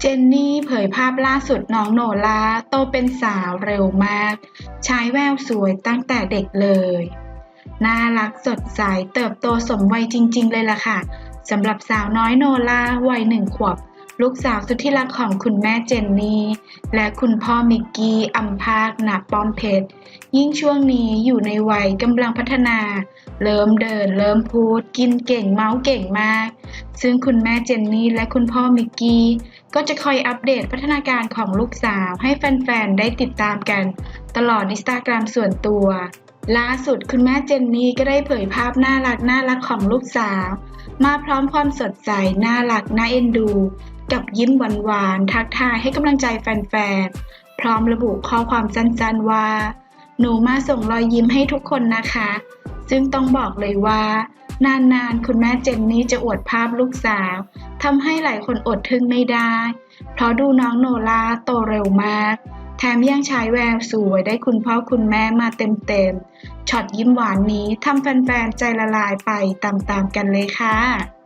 เจนนี่เผยภาพล่าสุดน้องโนลาโตเป็นสาวเร็วมาก ใช้แววสวยตั้งแต่เด็กเลย น่ารักสดใสเติบโตสมวัยจริง ๆ เลยล่ะค่ะสำหรับสาวน้อยโนลาวัยหนึ่งขวบ ลูกสาวสุดที่รักของคุณแม่เจนนี่ และคุณพ่อมิกกี้อัมพาคณป้อมเพชร ยิ่งช่วงนี้อยู่ในวัยกำลังพัฒนา เริ่มเดิน เริ่มพูด กินเก่งเมาส์เก่งมาก ซึ่งคุณแม่เจนนี่และคุณพ่อมิกกี้ ก็จะคอยอัปเดตพัฒนาการของลูกสาวให้แฟนๆ ได้ติดตามกัน ตลอดอินสตาแกรมส่วนตัว ล่าสุดคุณแม่เจนนี่ก็ได้เผยภาพน่ารักน่ารักของลูกสาว มาพร้อมความสดใสน่ารักน่าเอ็นดู กับยิ้มหวานๆทักทายให้กำลังใจแฟนๆ พร้อมระบุข้อความสั้นๆว่า หนูมาส่งรอยยิ้มให้ทุกคนนะคะ ซึ่งต้องบอกเลยว่า นานๆ คุณแม่เจนนี่จะอวดภาพลูกสาวทำให้หลายคนอดทึ่งไม่ได้ เพราะดูน้องโนลาโตเร็วมาก แถมยังใช้แววสวยได้คุณพ่อคุณแม่มาเต็มๆช็อตยิ้มหวานนี้ทำแฟนๆใจละลายไปตามๆกันเลยค่ะ